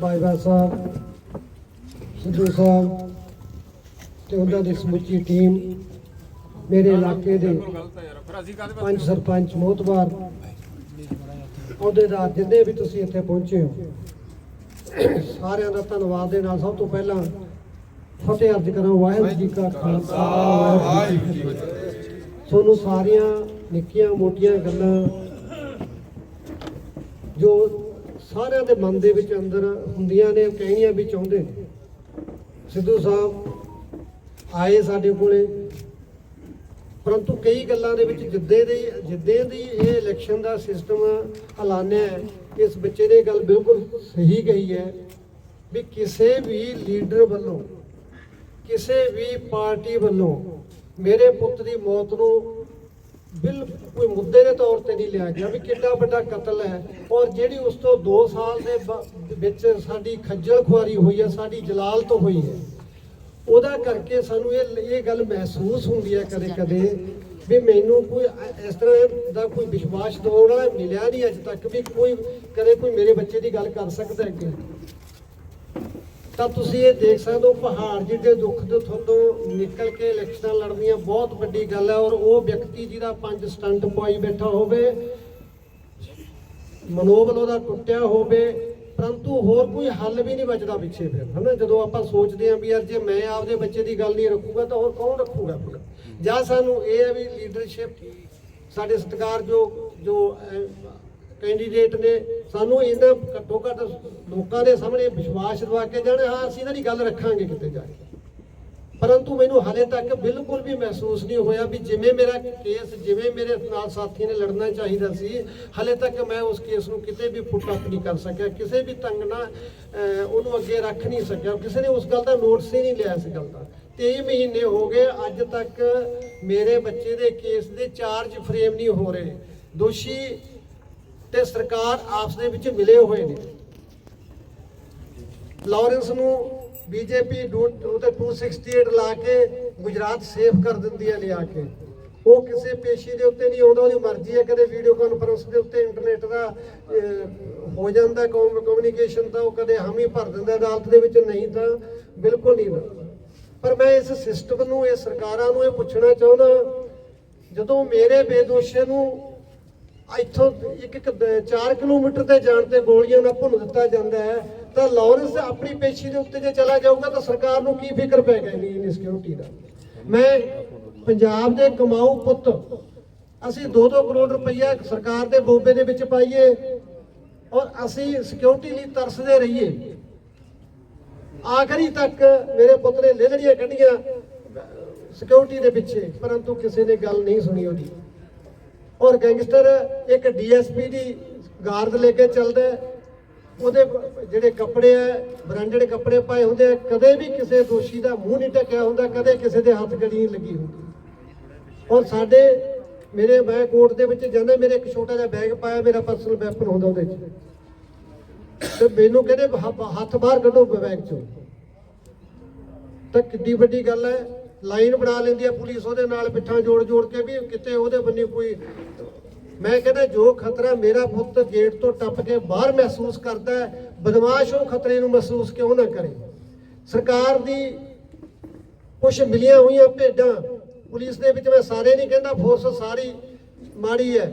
ਬਾਈਬਾ ਸਾਹਿਬ, ਸਿੱਧੂ ਸਾਹਿਬ ਤੇ ਉਹਨਾਂ ਦੀ ਸਮੁੱਚੀ ਟੀਮ ਮੇਰੇ ਇਲਾਕੇ ਦੇ ਪੰਜ ਸਰਪੰਚ ਮੋਤਬਾਰ ਅਹੁਦੇਦਾਰ ਜਿੰਨੇ ਵੀ ਤੁਸੀਂ ਇੱਥੇ ਪਹੁੰਚੇ ਹੋ, ਸਾਰਿਆਂ ਦਾ ਧੰਨਵਾਦ ਦੇ ਨਾਲ ਸਭ ਤੋਂ ਪਹਿਲਾਂ ਫਤਿਹ ਅਰਜ ਕਰਾਂ, ਵਾਹਿਗੁਰੂ ਜੀ ਕਾ ਖਾਲਸਾ, ਵਾਹਿਗੁਰੂ ਜੀ ਤੁਹਾਨੂੰ ਸਾਰੀਆਂ ਨਿੱਕੀਆਂ ਮੋਟੀਆਂ ਗੱਲਾਂ ਜੋ ਸਾਰਿਆਂ ਦੇ ਮਨ ਦੇ ਵਿੱਚ ਅੰਦਰ ਹੁੰਦੀਆਂ ਨੇ, ਕਹਿਣੀਆਂ ਵੀ ਚਾਹੁੰਦੇ ਨੇ। ਸਿੱਧੂ ਸਾਹਿਬ ਆਏ ਸਾਡੇ ਕੋਲੇ, ਪਰੰਤੂ ਕਈ ਗੱਲਾਂ ਦੇ ਵਿੱਚ ਜਿੱਦੇ ਦੀ ਜਿੱਦੇ ਦੀ ਇਹ ਇਲੈਕਸ਼ਨ ਦਾ ਸਿਸਟਮ ਐਲਾਨਿਆ ਇਸ ਬੱਚੇ ਨੇ ਗੱਲ ਬਿਲਕੁਲ ਸਹੀ ਕਹੀ ਹੈ ਵੀ ਕਿਸੇ ਵੀ ਲੀਡਰ ਵੱਲੋਂ, ਕਿਸੇ ਵੀ ਪਾਰਟੀ ਵੱਲੋਂ ਮੇਰੇ ਪੁੱਤ ਦੀ ਮੌਤ ਨੂੰ ਬਿਲ ਕੋਈ ਮੁੱਦੇ ਦੇ ਤੌਰ ਤੇ ਨਹੀਂ ਲਿਆ ਗਿਆ ਵੀ ਕਿੰਨਾ ਵੱਡਾ ਕਤਲ ਹੈ। ਔਰ ਜਿਹੜੀ ਉਸ ਤੋਂ 2 ਸਾਲ ਦੇ ਬ- ਵਿੱਚ ਸਾਡੀ ਖੱਜਲ ਖੁਆਰੀ ਹੋਈ ਹੈ, ਸਾਡੀ ਜਲਾਲਤ ਹੋਈ ਹੈ, ਉਹਦਾ ਕਰਕੇ ਸਾਨੂੰ ਇਹ ਇਹ ਗੱਲ ਮਹਿਸੂਸ ਹੁੰਦੀ ਹੈ ਕਦੇ ਕਦੇ ਵੀ ਮੈਨੂੰ ਕੋਈ ਇਸ ਤਰ੍ਹਾਂ ਦਾ ਕੋਈ ਵਿਸ਼ਵਾਸ ਦਵਾਉਣਾ ਮਿਲਿਆ ਨਹੀਂ ਅੱਜ ਤੱਕ ਵੀ ਕੋਈ, ਕਦੇ ਕੋਈ ਮੇਰੇ ਬੱਚੇ ਦੀ ਗੱਲ ਕਰ ਸਕਦਾ ਹੈ ਕਿ ਤਾਂ ਤੁਸੀਂ ਇਹ ਦੇਖ ਸਕਦੇ ਹੋ ਪਹਾੜ ਜਿਹੜੇ ਦੁੱਖ ਦੇ ਤੋਂ ਨਿਕਲ ਕੇ ਇਲੈਕਸ਼ਨਾਂ ਲੜਨੀਆਂ ਬਹੁਤ ਵੱਡੀ ਗੱਲ ਹੈ ਔਰ ਉਹ ਵਿਅਕਤੀ ਜਿਹਦਾ ਪੰਜ ਸਟੰਟ ਪਵਾਈ ਬੈਠਾ ਹੋਵੇ ਮਨੋਬਲ ਉਹਦਾ ਟੁੱਟਿਆ ਹੋਵੇ, ਪਰੰਤੂ ਹੋਰ ਕੋਈ ਹੱਲ ਵੀ ਨਹੀਂ ਬਚਦਾ ਪਿੱਛੇ ਫਿਰ, ਹਨਾ? ਜਦੋਂ ਆਪਾਂ ਸੋਚਦੇ ਆਂ ਵੀ ਯਾਰ ਜੇ ਮੈਂ ਆਪਦੇ ਬੱਚੇ ਦੀ ਗੱਲ ਨਹੀਂ ਰੱਖੂਗਾ ਤਾਂ ਹੋਰ ਕੌਣ ਰੱਖੂਗਾ ਫਿਰ ਜਾਂ ਸਾਨੂੰ ਇਹ ਹੈ ਵੀ ਲੀਡਰਸ਼ਿਪ ਸਾਡੇ ਸਤਿਕਾਰਯੋਗ ਜੋ ਕੈਂਡੀਡੇਟ ਨੇ ਸਾਨੂੰ ਇਹਨਾਂ ਘੱਟੋ ਘੱਟ ਲੋਕਾਂ ਦੇ ਸਾਹਮਣੇ ਵਿਸ਼ਵਾਸ ਦਿਵਾ ਕੇ ਜਾਣ, ਹਾਂ, ਅਸੀਂ ਇਹਨਾਂ ਦੀ ਗੱਲ ਰੱਖਾਂਗੇ ਕਿਤੇ ਜਾ ਕੇ। ਪਰੰਤੂ ਮੈਨੂੰ ਹਾਲੇ ਤੱਕ ਬਿਲਕੁਲ ਵੀ ਮਹਿਸੂਸ ਨਹੀਂ ਹੋਇਆ ਵੀ ਜਿਵੇਂ ਮੇਰਾ ਕੇਸ ਜਿਵੇਂ ਮੇਰੇ ਨਾਲ ਸਾਥੀਆਂ ਨੇ ਲੜਨਾ ਚਾਹੀਦਾ ਸੀ, ਹਾਲੇ ਤੱਕ ਮੈਂ ਉਸ ਕੇਸ ਨੂੰ ਕਿਤੇ ਵੀ ਫੁੱਟ ਅਪ ਨਹੀਂ ਕਰ ਸਕਿਆ, ਕਿਸੇ ਵੀ ਤੰਗ ਨਾਲ ਉਹਨੂੰ ਅੱਗੇ ਰੱਖ ਨਹੀਂ ਸਕਿਆ, ਕਿਸੇ ਨੇ ਉਸ ਗੱਲ ਦਾ ਨੋਟਿਸ ਹੀ ਨਹੀਂ ਲਿਆ ਇਸ ਗੱਲ ਦਾ। 23 ਮਹੀਨੇ ਹੋ ਗਏ, ਅੱਜ ਤੱਕ ਮੇਰੇ ਬੱਚੇ ਦੇ ਕੇਸ ਦੇ ਚਾਰਜ ਫਰੇਮ ਨਹੀਂ ਹੋ ਰਹੇ। ਦੋਸ਼ੀ ਤੇ ਸਰਕਾਰ ਆਪਸ ਦੇ ਵਿੱਚ ਮਿਲੇ ਹੋਏ ਨੇ। ਲਾਰੈਂਸ ਨੂੰ ਬੀਜੇਪੀ ਉਹਦੇ 268 ਲਾ ਕੇ ਗੁਜਰਾਤ ਸੇਫ ਕਰ ਦਿੰਦੀ ਹੈ ਲਿਆ ਕੇ। ਉਹ ਕਿਸੇ ਪੇਸ਼ੀ ਦੇ ਉੱਤੇ ਨਹੀਂ ਆਉਂਦਾ ਉਹਦੀ ਮਰਜ਼ੀ ਹੈ, ਕਦੇ ਵੀਡੀਓ ਕਾਨਫਰੰਸ ਦੇ ਉੱਤੇ ਇੰਟਰਨੈਟ ਦਾ ਹੋ ਜਾਂਦਾ ਕਮਿਊਨੀਕੇਸ਼ਨ ਤਾਂ ਉਹ ਕਦੇ ਹਾਮੀ ਭਰ ਦਿੰਦਾ ਅਦਾਲਤ ਦੇ ਵਿੱਚ ਨਹੀਂ ਤਾਂ ਬਿਲਕੁਲ ਨਹੀਂ ਪਰ ਮੈਂ ਇਸ ਸਿਸਟਮ ਨੂੰ ਇਹ ਸਰਕਾਰਾਂ ਨੂੰ ਇਹ ਪੁੱਛਣਾ ਚਾਹੁੰਦਾ, ਜਦੋਂ ਮੇਰੇ ਬੇਦੋਸ਼ੇ ਨੂੰ ਇੱਥੋਂ ਇੱਕ ਇੱਕ 4 ਕਿਲੋਮੀਟਰ ਤੇ ਜਾਣ ਤੇ ਗੋਲੀਆਂ ਨਾਲ ਭੁੰਨ ਦਿੱਤਾ ਜਾਂਦਾ ਹੈ। ਤਾਂ ਲਾਰੈਂਸ ਆਪਣੀ ਪੇਸ਼ੀ ਦੇ ਉੱਤੇ ਜੇ ਚਲਾ ਜਾਊਗਾ ਤਾਂ ਸਰਕਾਰ ਨੂੰ ਕੀ ਫਿਕਰ ਪੈ ਗਈ ਇੰਨੀ ਸਿਕਿਉਰਿਟੀ ਦਾ? ਮੈਂ ਪੰਜਾਬ ਦੇ ਕਮਾਊ ਪੁੱਤ, ਅਸੀਂ 2-2 ਕਰੋੜ ਰੁਪਈਆ ਸਰਕਾਰ ਦੇ ਬੋਬੇ ਦੇ ਵਿੱਚ ਪਾਈਏ ਔਰ ਅਸੀਂ ਸਿਕਿਉਰਿਟੀ ਲਈ ਤਰਸਦੇ ਰਹੀਏ। ਆਖਰੀ ਤੱਕ ਮੇਰੇ ਪੁੱਤ ਨੇ ਲੇਲੜੀਆਂ ਕੱਢੀਆਂ ਸਿਕਿਉਰਿਟੀ ਦੇ ਪਿੱਛੇ, ਪਰੰਤੂ ਕਿਸੇ ਨੇ ਗੱਲ ਨਹੀਂ ਸੁਣੀ ਉਹਦੀ। ਔਰ ਗੈਂਗਸਟਰ ਇੱਕ ਡੀਐਸਪੀ ਦੀ ਗਾਰਦ ਲੈ ਕੇ ਚੱਲਦਾ ਉਹਦੇ ਜਿਹੜੇ ਕੱਪੜੇ ਆ ਬ੍ਰਾਂਡਡ ਕੱਪੜੇ ਪਾਏ ਹੁੰਦੇ ਆ, ਕਦੇ ਵੀ ਕਿਸੇ ਦੋਸ਼ੀ ਦਾ ਮੂੰਹ ਨਹੀਂ ਢੱਕਿਆ ਹੁੰਦਾ, ਕਦੇ ਕਿਸੇ ਦੇ ਹੱਥ ਗੜੀ ਨਹੀਂ ਲੱਗੀ ਹੁੰਦੀ। ਔਰ ਸਾਡੇ, ਮੇਰੇ ਮੈਂ ਕੋਰਟ ਦੇ ਵਿੱਚ ਜਾਂਦਾ, ਮੇਰੇ ਇੱਕ ਛੋਟਾ ਜਿਹਾ ਬੈਗ ਪਾਇਆ, ਮੇਰਾ ਪਰਸਨਲ ਵੈਪਨ ਹੁੰਦਾ ਉਹਦੇ ਵਿੱਚ। ਤੇ ਮੈਨੂੰ ਕਹਿੰਦੇ ਹੱਥ ਬਾਹਰ ਕੱਢੋ ਬੈਗ ਚੋਂ। ਤਾਂ ਕਿੱਡੀ ਵੱਡੀ ਗੱਲ ਹੈ ਲਾਈਨ ਬਣਾ ਲੈਂਦੀ ਹੈ ਪੁਲਿਸ, ਉਹਦੇ ਨਾਲ ਪਿੱਠਾਂ ਜੋੜ ਜੋੜ ਕੇ ਵੀ ਕਿਤੇ ਉਹਦੇ ਬੰਨੀ ਕੋਈ ਮੈਂ ਕਹਿੰਦਾ ਜੋ ਖਤਰਾ ਮੇਰਾ ਪੁੱਤ ਗੇਟ ਤੋਂ ਟੱਪ ਕੇ ਬਾਹਰ ਮਹਿਸੂਸ ਕਰਦਾ ਹੈ, ਬਦਮਾਸ਼ ਉਹ ਖਤਰੇ ਨੂੰ ਮਹਿਸੂਸ ਕਿਉਂ ਨਾ ਕਰੇ? ਸਰਕਾਰ ਦੀ ਕੁਝ ਮਿਲੀਆਂ ਹੋਈਆਂ ਭੇਡਾਂ, ਪੁਲਿਸ ਦੇ ਵਿੱਚ ਮੈਂ ਸਾਰੇ ਨਹੀਂ ਕਹਿੰਦਾ ਫੋਰਸ ਸਾਰੀ ਮਾੜੀ ਹੈ।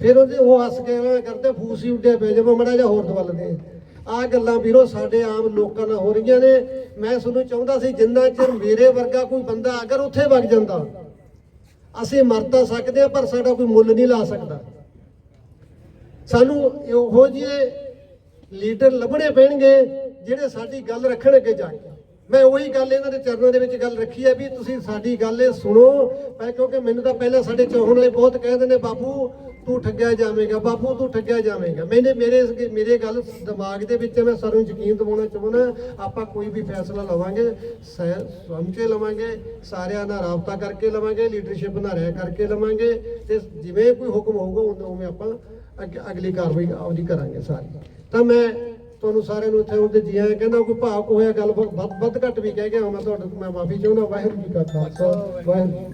ਫਿਰ ਉਹਦੇ ਉਹ ਹੱਸ ਕੇ ਨਾ ਕਰਦੇ, ਫੂਸ ਹੀ ਉੱਡਿਆ ਪੈ ਜਾਵੇ ਮੜਾ ਜਾ ਹੋਰ ਦਵਲ ਦੇ ਆ। ਗੱਲਾਂ ਵੀਰੋ ਸਾਡੇ ਆਮ ਲੋਕਾਂ ਨਾਲ ਹੋ ਰਹੀਆਂ ਨੇ। ਮੈਂ ਤੁਹਾਨੂੰ ਚਾਹੁੰਦਾ ਸੀ ਜਿੰਨਾ ਚਿਰ ਮੇਰੇ ਵਰਗਾ ਕੋਈ ਬੰਦਾ ਅਗਰ ਉੱਥੇ ਵਗ ਜਾਂਦਾ, ਅਸੀਂ ਮਰ ਤਾਂ ਸਕਦੇ ਆ ਪਰ ਸਾਡਾ ਕੋਈ ਮੁੱਲ ਨਹੀਂ ਲਾ ਸਕਦਾ। ਸਾਨੂੰ ਇਹੋ ਜਿਹੇ ਲੀਡਰ ਲੱਭਣੇ ਪੈਣਗੇ ਜਿਹੜੇ ਸਾਡੀ ਗੱਲ ਰੱਖਣ ਅੱਗੇ ਜਾ ਕੇ। ਮੈਂ ਉਹੀ ਗੱਲ ਇਹਨਾਂ ਦੇ ਚਰਨਾਂ ਦੇ ਵਿੱਚ ਗੱਲ ਰੱਖੀ ਹੈ ਵੀ ਤੁਸੀਂ ਸਾਡੀ ਗੱਲ ਇਹ ਸੁਣੋ। ਮੈਂ ਕਿਉਂਕਿ ਮੈਨੂੰ ਤਾਂ ਪਹਿਲਾਂ ਸਾਡੇ ਚਾਹਣ ਵਾਲੇ ਬਹੁਤ ਕਹਿੰਦੇ ਨੇ ਬਾਪੂ ਤੂੰ ਠੱਗਿਆ ਜਾਵੇਂਗਾ, ਬਾਪੂ ਤੂੰ ਠੱਗਿਆ ਜਾਵੇਂਗਾ। ਮੈਨੇ ਮੇਰੇ ਮੇਰੇ ਗੱਲ ਦਿਮਾਗ ਦੇ ਵਿੱਚ ਮੈਂ ਸਾਰਿਆਂ ਨੂੰ ਯਕੀਨ ਦਿਵਾਉਣਾ ਚਾਹੁੰਦਾ, ਆਪਾਂ ਕੋਈ ਵੀ ਫੈਸਲਾ ਲਵਾਂਗੇ ਸਹਿ- ਸਮਝ ਕੇ ਲਵਾਂਗੇ, ਸਾਰਿਆਂ ਨਾਲ ਰਾਬਤਾ ਕਰਕੇ ਲਵਾਂਗੇ, ਲੀਡਰਸ਼ਿਪ ਨਾਲ ਰਹਿ ਕਰਕੇ ਲਵਾਂਗੇ, ਤੇ ਜਿਵੇਂ ਕੋਈ ਹੁਕਮ ਹੋਊਗਾ ਉਵੇਂ ਆਪਾਂ ਅੱਗੇ- ਅਗਲੀ ਕਾਰਵਾਈ ਆਪਦੀ ਕਰਾਂਗੇ ਸਾਰੀ। ਤਾਂ ਮੈਂ ਤੁਹਾਨੂੰ ਸਾਰਿਆਂ ਨੂੰ ਇੱਥੇ ਉਹਦੇ ਜੀ ਆਇਆਂ ਕਹਿੰਦਾ, ਕੋਈ ਭਾਵਕ ਹੋਇਆ, ਗੱਲ ਵੱਧ ਵੱਧ ਘੱਟ ਵੀ ਕਹਿ ਗਿਆ ਮੈਂ ਤੁਹਾਡੇ ਤੋਂ, ਮੈਂ ਮਾਫੀ ਚਾਹੁੰਦਾ, ਵਾਹਿਗੁਰੂ ਜੀ ਕਾ ਖਾਲਸਾ, ਵਾਹਿਗੁਰੂ